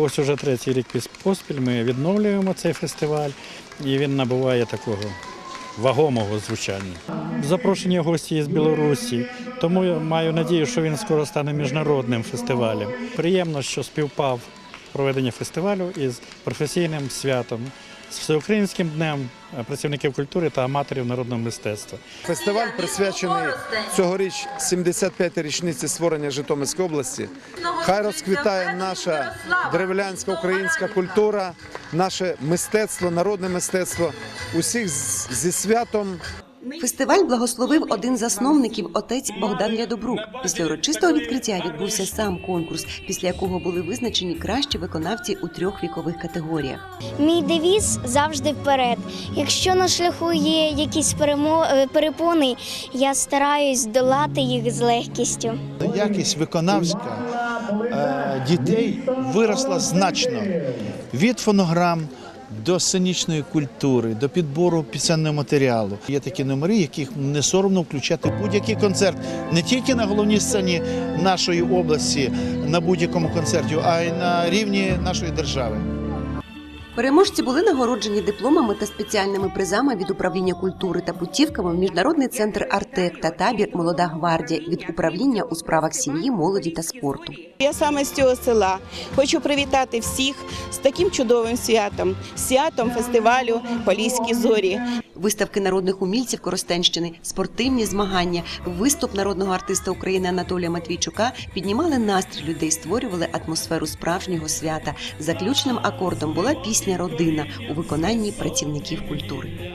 Ось уже третій рік поспіль ми відновлюємо цей фестиваль, і він набуває такого вагомого звучання. Запрошені гості з Білорусі, тому я маю надію, що він скоро стане міжнародним фестивалем. Приємно, що співпав проведення фестивалю із професійним святом, з всеукраїнським днем е, працівників культури та аматорів народного мистецтва. Фестиваль присвячений цьогоріч 75-й річниці створення Житомирської області. Хай розквітає наша древлянська українська культура, наше мистецтво, народне мистецтво. Усіх зі святом. Фестиваль благословив один з засновників отець Богдан Лядобрук. Після урочистого відкриття відбувся сам конкурс, після якого були визначені кращі виконавці у трьох вікових категоріях. Мій девіз завжди вперед. Якщо на шляху є якісь е, перепони, я стараюсь долати їх з легкістю. Якість виконавська е, дітей виросла значно від фонограм до сценічної культури, до підбору пісенного матеріалу. Є такі номери, яких не соромно включати будь-який концерт, не тільки на головній сцені нашої області, на будь-якому концерті, а й на рівні нашої держави. Переможці були нагороджені дипломами та спеціальними призами від управління культури та путівками в міжнародний центр Артек та табір Молода гвардія від управління у справах сім'ї, молоді та спорту. Я саме з цього села хочу привітати всіх з таким чудовим святом, святом фестивалю Поліські зорі. Виставки народних умільців Коростенщини, спортивні змагання, виступ народного артиста України Анатолія Матвійчука піднімали настрій людей, створювали атмосферу справжнього свята. Заключним акордом була пісня Родина у виконанні працівників культури.